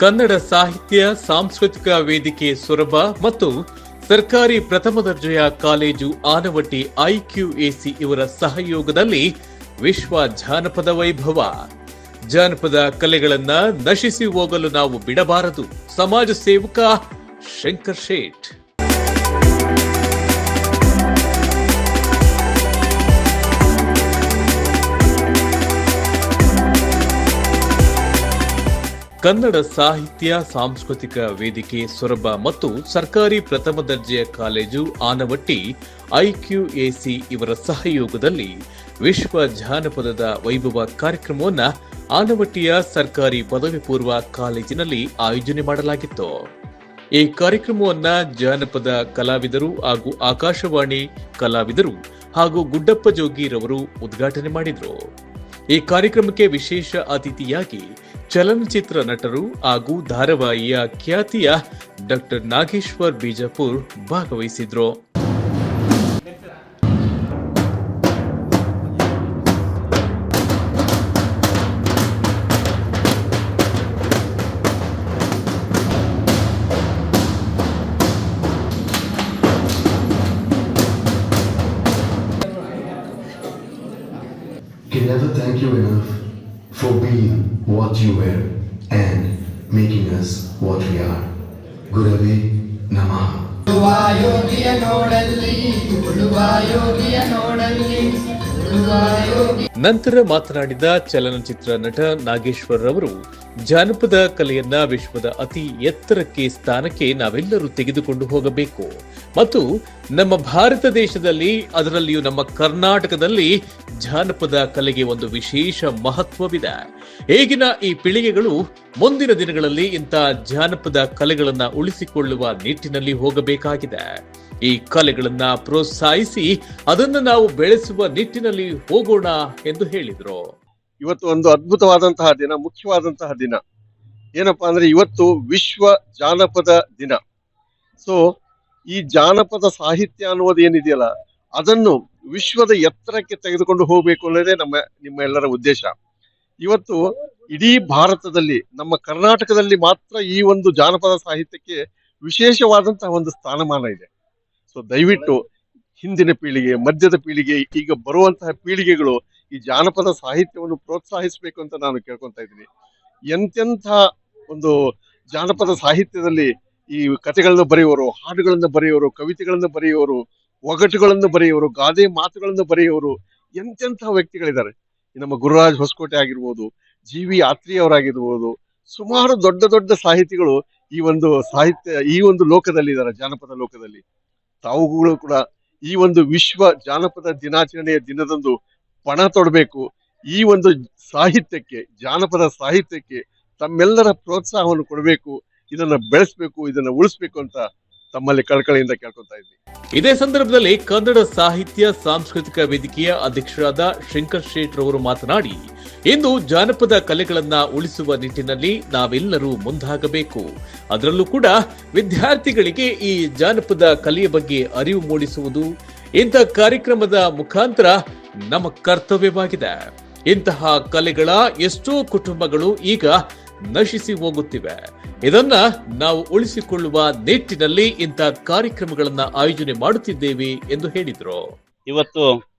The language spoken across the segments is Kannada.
ಕನ್ನಡ ಸಾಹಿತ್ಯ, ಸಾಂಸ್ಕೃತಿಕ ವೇದಿಕೆ ಸೊರಬ ಮತ್ತು ಸರ್ಕಾರಿ ಪ್ರಥಮ ದರ್ಜೆಯ ಕಾಲೇಜು ಆನವಟ್ಟಿ ಐಕ್ಯೂಎಸಿ ಇವರ ಸಹಯೋಗದಲ್ಲಿ ವಿಶ್ವ ಜಾನಪದ ವೈಭವ. ಜಾನಪದ ಕಲೆಗಳನ್ನ ನಶಿಸಿ ಹೋಗಲು ನಾವು ಬಿಡಬಾರದು. ಸಮಾಜ ಸೇವಕ ಶಂಕರ್ ಶೇಠ್ ಕನ್ನಡ ಸಾಹಿತ್ಯ, ಸಾಂಸ್ಕೃತಿಕ ವೇದಿಕೆ ಸೊರಬ ಮತ್ತು ಸರ್ಕಾರಿ ಪ್ರಥಮ ದರ್ಜೆಯ ಕಾಲೇಜು ಆನವಟ್ಟಿ ಐಕ್ಯೂಎಸಿ ಇವರ ಸಹಯೋಗದಲ್ಲಿ ವಿಶ್ವ ಜಾನಪದದ ವೈಭವ ಕಾರ್ಯಕ್ರಮವನ್ನು ಆನವಟ್ಟಿಯ ಸರ್ಕಾರಿ ಪದವಿ ಪೂರ್ವ ಕಾಲೇಜಿನಲ್ಲಿ ಆಯೋಜನೆ ಮಾಡಲಾಗಿತ್ತು. ಈ ಕಾರ್ಯಕ್ರಮವನ್ನು ಜಾನಪದ ಕಲಾವಿದರು ಹಾಗೂ ಆಕಾಶವಾಣಿ ಕಲಾವಿದರು ಹಾಗೂ ಗುಡ್ಡಪ್ಪ ಜೋಗಿರವರು ಉದ್ಘಾಟನೆ ಮಾಡಿದರು. ಈ ಕಾರ್ಯಕ್ರಮಕ್ಕೆ ವಿಶೇಷ ಅತಿಥಿಯಾಗಿ ಚಲನಚಿತ್ರ ನಟರು ಹಾಗೂ ಧಾರಾವಾಹಿಯ ಖ್ಯಾತಿಯ ಡಾಕ್ಟರ್ ನಾಗೇಶ್ವರ್ ಬಿಜಾಪುರ್ ಭಾಗವಹಿಸಿದ್ರು. Can never thank you enough for being what you were and making us what we are. Gurave Nama. ಯೋಗಿಯ ನೋಡಲ್ಲಿ ಯೋಗಿಯ ನೋಡಲ್ಲಿ ನಂತರ ಮಾತನಾಡಿದ ಚಲನಚಿತ್ರ ನಟ ನಾಗೇಶ್ವರ್ ಅವರು ಜಾನಪದ ಕಲೆಯನ್ನ ವಿಶ್ವದ ಅತಿ ಎತ್ತರಕ್ಕೆ ಸ್ಥಾನಕ್ಕೆ ನಾವೆಲ್ಲರೂ ತೆಗೆದುಕೊಂಡು ಹೋಗಬೇಕು. ಮತ್ತು ನಮ್ಮ ಭಾರತ ದೇಶದಲ್ಲಿ, ಅದರಲ್ಲಿಯೂ ನಮ್ಮ ಕರ್ನಾಟಕದಲ್ಲಿ ಜಾನಪದ ಕಲೆಗೆ ಒಂದು ವಿಶೇಷ ಮಹತ್ವವಿದೆ. ಈಗಿನ ಈ ಪೀಳಿಗೆಗಳು ಮುಂದಿನ ದಿನಗಳಲ್ಲಿ ಇಂಥ ಜಾನಪದ ಕಲೆಗಳನ್ನ ಉಳಿಸಿಕೊಳ್ಳುವ ನಿಟ್ಟಿನಲ್ಲಿ ಹೋಗಬೇಕಾಗಿದೆ. ಈ ಕಲೆಗಳನ್ನ ಪ್ರೋತ್ಸಾಹಿಸಿ ಅದನ್ನು ನಾವು ಬೆಳೆಸುವ ನಿಟ್ಟಿನಲ್ಲಿ ಹೋಗೋಣ ಎಂದು ಹೇಳಿದರು. ಇವತ್ತು ಒಂದು ಅದ್ಭುತವಾದಂತಹ ದಿನ, ಮುಖ್ಯವಾದಂತಹ ದಿನ. ಏನಪ್ಪಾ ಅಂದ್ರೆ ಇವತ್ತು ವಿಶ್ವ ಜಾನಪದ ದಿನ. ಸೊ ಈ ಜಾನಪದ ಸಾಹಿತ್ಯ ಅನ್ನೋದು ಏನಿದೆಯಲ್ಲ, ಅದನ್ನು ವಿಶ್ವದ ಎತ್ತರಕ್ಕೆ ತೆಗೆದುಕೊಂಡು ಹೋಗಬೇಕು ಅನ್ನೋದೇ ನಮ್ಮ, ನಿಮ್ಮ ಎಲ್ಲರ ಉದ್ದೇಶ. ಇವತ್ತು ಇಡೀ ಭಾರತದಲ್ಲಿ, ನಮ್ಮ ಕರ್ನಾಟಕದಲ್ಲಿ ಮಾತ್ರ ಈ ಒಂದು ಜಾನಪದ ಸಾಹಿತ್ಯಕ್ಕೆ ವಿಶೇಷವಾದಂತಹ ಒಂದು ಸ್ಥಾನಮಾನ ಇದೆ. ಸೊ ದಯವಿಟ್ಟು ಹಿಂದಿನ ಪೀಳಿಗೆ, ಮಧ್ಯದ ಪೀಳಿಗೆ, ಈಗ ಬರುವಂತಹ ಪೀಳಿಗೆಗಳು ಈ ಜಾನಪದ ಸಾಹಿತ್ಯವನ್ನು ಪ್ರೋತ್ಸಾಹಿಸಬೇಕು ಅಂತ ನಾನು ಕೇಳ್ಕೊತಾ ಇದ್ದೀನಿ. ಎಂತೆಂಥ ಒಂದು ಜಾನಪದ ಸಾಹಿತ್ಯದಲ್ಲಿ ಈ ಕಥೆಗಳನ್ನು ಬರೆಯುವರು, ಹಾಡುಗಳನ್ನು ಬರೆಯುವರು, ಕವಿತೆಗಳನ್ನು ಬರೆಯುವರು, ಒಗಟುಗಳನ್ನು ಬರೆಯುವರು, ಗಾದೆ ಮಾತುಗಳನ್ನು ಬರೆಯುವರು, ಎಂತೆಂಥ ವ್ಯಕ್ತಿಗಳಿದ್ದಾರೆ. ನಮ್ಮ ಗುರುರಾಜ್ ಹೊಸಕೋಟೆ ಆಗಿರ್ಬೋದು, ಜಿ ವಿ ಆತ್ರಿ ಅವರಾಗಿರ್ಬೋದು, ಸುಮಾರು ದೊಡ್ಡ ದೊಡ್ಡ ಸಾಹಿತಿಗಳು ಈ ಒಂದು ಸಾಹಿತ್ಯ, ಈ ಒಂದು ಲೋಕದಲ್ಲಿ ಇದ್ದಾರೆ ಜಾನಪದ ಲೋಕದಲ್ಲಿ. ತಾವುಗಳು ಕೂಡ ಈ ಒಂದು ವಿಶ್ವ ಜಾನಪದ ದಿನಾಚರಣೆಯ ದಿನದಂದು ಪಣ ತೊಡಬೇಕು. ಈ ಒಂದು ಸಾಹಿತ್ಯಕ್ಕೆ, ಜಾನಪದ ಸಾಹಿತ್ಯಕ್ಕೆ ತಮ್ಮೆಲ್ಲರ ಪ್ರೋತ್ಸಾಹವನ್ನು ಕೊಡಬೇಕು, ಇದನ್ನು ಬೆಳೆಸಬೇಕು, ಇದನ್ನು ಉಳಿಸಬೇಕು ಅಂತ ತಮ್ಮಲ್ಲಿ ಕಳಕಳಿಯಿಂದ ಕೇಳ್ಕೊತಾ ಇದ್ದೀನಿ. ಇದೇ ಸಂದರ್ಭದಲ್ಲಿ ಕನ್ನಡ ಸಾಹಿತ್ಯ ಸಾಂಸ್ಕೃತಿಕ ವೇದಿಕೆಯ ಅಧ್ಯಕ್ಷರಾದ ಶಂಕರ್ ಶೇಟ್ ರವರು ಮಾತನಾಡಿ, ಇಂದು ಜಾನಪದ ಕಲೆಗಳನ್ನ ಉಳಿಸುವ ನಿಟ್ಟಿನಲ್ಲಿ ನಾವೆಲ್ಲರೂ ಮುಂದಾಗಬೇಕು. ಅದರಲ್ಲೂ ಕೂಡ ವಿದ್ಯಾರ್ಥಿಗಳಿಗೆ ಈ ಜಾನಪದ ಕಲೆಯ ಬಗ್ಗೆ ಅರಿವು ಮೂಡಿಸುವುದು, ಇಂಥ ಕಾರ್ಯಕ್ರಮದ ಮುಖಾಂತರ ನಮ್ಮ ಕರ್ತವ್ಯವಾಗಿದೆ. ಇಂತಹ ಕಲೆಗಳ ಎಷ್ಟೋ ಕುಟುಂಬಗಳು ಈಗ ನಶಿಸಿ ಹೋಗುತ್ತಿವೆ. ಇದನ್ನ ನಾವು ಉಳಿಸಿಕೊಳ್ಳುವ ನಿಟ್ಟಿನಲ್ಲಿ ಇಂತಹ ಕಾರ್ಯಕ್ರಮಗಳನ್ನ ಆಯೋಜನೆ ಮಾಡುತ್ತಿದ್ದೇವೆ ಎಂದು ಹೇಳಿದರು. ಇವತ್ತು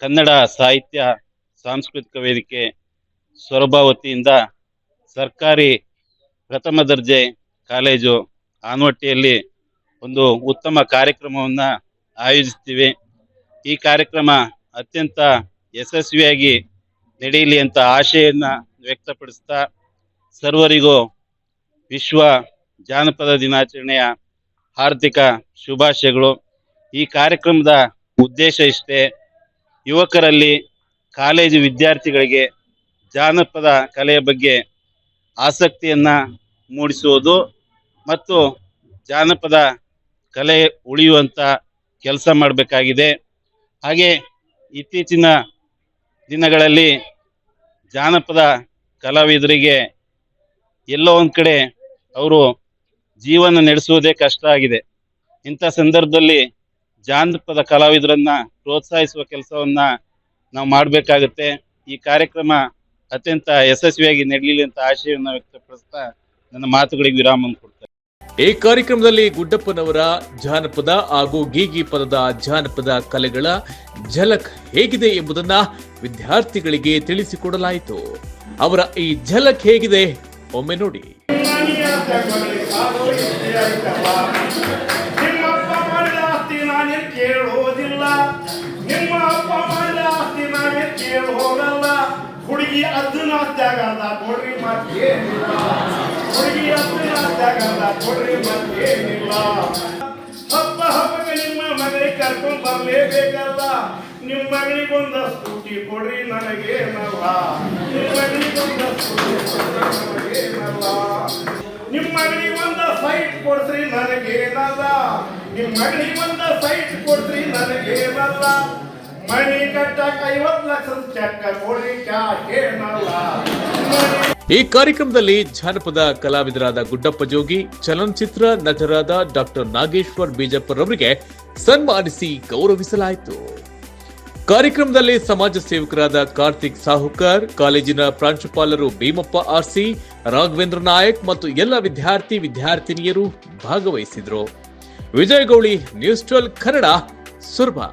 ಕನ್ನಡ ಸಾಹಿತ್ಯ ಸಾಂಸ್ಕೃತಿಕ ವೇದಿಕೆ ಸೊರಬ ವತಿಯಿಂದ ಸರ್ಕಾರಿ ಪ್ರಥಮ ದರ್ಜೆ ಕಾಲೇಜು ಆನ್ವಟ್ಟಿಯಲ್ಲಿ ಒಂದು ಉತ್ತಮ ಕಾರ್ಯಕ್ರಮವನ್ನು ಆಯೋಜಿಸ್ತೀವಿ. ಈ ಕಾರ್ಯಕ್ರಮ ಅತ್ಯಂತ ಯಶಸ್ವಿಯಾಗಿ ನಡೆಯಲಿ ಅಂತ ಆಶಯನ್ನ ವ್ಯಕ್ತಪಡಿಸ್ತಾ ಸರ್ವರಿಗೂ ವಿಶ್ವ ಜಾನಪದ ದಿನಾಚರಣೆಯ ಹಾರ್ದಿಕ ಶುಭಾಶಯಗಳು. ಈ ಕಾರ್ಯಕ್ರಮದ ಉದ್ದೇಶ ಇಷ್ಟೇ, ಯುವಕರಲ್ಲಿ ಕಾಲೇಜು ವಿದ್ಯಾರ್ಥಿಗಳಿಗೆ ಜಾನಪದ ಕಲೆಯ ಬಗ್ಗೆ ಆಸಕ್ತಿಯನ್ನ ಮೂಡಿಸುವುದು ಮತ್ತು ಜಾನಪದ ಕಲೆ ಉಳಿಯುವಂತ ಕೆಲಸ ಮಾಡಬೇಕಾಗಿದೆ. ಹಾಗೆ ಇತ್ತೀಚಿನ ದಿನಗಳಲ್ಲಿ ಜಾನಪದ ಕಲಾವಿದರಿಗೆ ಎಲ್ಲೋ ಒಂದು ಕಡೆ ಅವರು ಜೀವನ ನಡೆಸುವುದೇ ಕಷ್ಟ ಆಗಿದೆ. ಇಂಥ ಸಂದರ್ಭದಲ್ಲಿ ಜಾನಪದ ಕಲಾವಿದರನ್ನ ಪ್ರೋತ್ಸಾಹಿಸುವ ಕೆಲಸವನ್ನ ನಾವು ಮಾಡಬೇಕಾಗುತ್ತೆ. ಈ ಕಾರ್ಯಕ್ರಮ ಅತ್ಯಂತ ಯಶಸ್ವಿಯಾಗಿ ನಡೆಯಲಿ ಅಂತ ಆಶಯವನ್ನು ವ್ಯಕ್ತಪಡಿಸ್ತಾ ನನ್ನ ಮಾತುಗಳಿಗೆ ವಿರಾಮ ಕೊಡ್ತೇನೆ. ಈ ಕಾರ್ಯಕ್ರಮದಲ್ಲಿ ಗುಡ್ಡಪ್ಪನವರ ಜಾನಪದ ಹಾಗೂ ಗೀಗಿ ಪದದ ಜಾನಪದ ಕಲೆಗಳ ಝಲಕ್ ಹೇಗಿದೆ ಎಂಬುದನ್ನ ವಿದ್ಯಾರ್ಥಿಗಳಿಗೆ ತಿಳಿಸಿಕೊಡಲಾಯಿತು. ಅವರ ಈ ಝಲಕ್ ಹೇಗಿದೆ ಒಮ್ಮೆ ನೋಡಿ. ನಿಮ್ಮಪ್ಪ ಹುಡುಗಿ ಅದನ್ನ ಅಂತ ಕೊಡ್ರಿ ಮತ್ತೇನಿಲ್ಲ ಹುಡುಗಿ ಅದನ್ನ ಅಂತ ಕೊಡ್ರಿ ಏನಿಲ್ಲ. ಹಬ್ಬ ಹಬ್ಬಕ್ಕೆ ನಿಮ್ಮ ಮಗಳಿಗೆ ಕರ್ಕೊಂಡ್ ಬರ್ಲೇಬೇಕಲ್ಲ. ನಿಮ್ಮ ಮಗಳಿಗೊಂದ ಸ್ಕೂಟಿ ಕೊಡ್ರಿ ನನಗೇನಲ್ಲ. ನಿಮ್ಮ ಮಗಳಿಗೊಂದ ಸ್ಕೂಟಿ ಕೊಡ್ರಿ ನನಗೇನಲ್ಲ. ನಿಮ್ಮ ಮಗಳಿಗೆ ಒಂದ ಸೈಟ್ ಕೊಡ್ರಿ ನನಗೇನಲ್ಲ. ನಿಮ್ಮ ಮಗಳಿಗೆ ಒಂದ ಸೈಟ್ ಕೊಡ್ರಿ ನನಗೇನಲ್ಲ. ಈ ಕಾರ್ಯಕ್ರಮದಲ್ಲಿ ಜಾನಪದ ಕಲಾವಿದರಾದ ಗುಡ್ಡಪ್ಪ ಜೋಗಿ, ಚಲನಚಿತ್ರ ನಟರಾದ ಡಾಕ್ಟರ್ ನಾಗೇಶ್ವರ್ ಬೀಜಪ್ಪರವರಿಗೆ ಸನ್ಮಾನಿಸಿ ಗೌರವಿಸಲಾಯಿತು. ಕಾರ್ಯಕ್ರಮದಲ್ಲಿ ಸಮಾಜ ಸೇವಕರಾದ ಕಾರ್ತಿಕ್ ಸಾಹುಕರ್, ಕಾಲೇಜಿನ ಪ್ರಾಂಶುಪಾಲರು ಭೀಮಪ್ಪ ಆರ್ಸಿ, ರಾಘವೇಂದ್ರ ನಾಯಕ್ ಮತ್ತು ಎಲ್ಲ ವಿದ್ಯಾರ್ಥಿ ವಿದ್ಯಾರ್ಥಿನಿಯರು ಭಾಗವಹಿಸಿದರು. ವಿಜಯಗೌಳಿ ನ್ಯೂಸ್ ಟ್ವೆಲ್ ಕನ್ನಡ ಸುರ್ಬಾ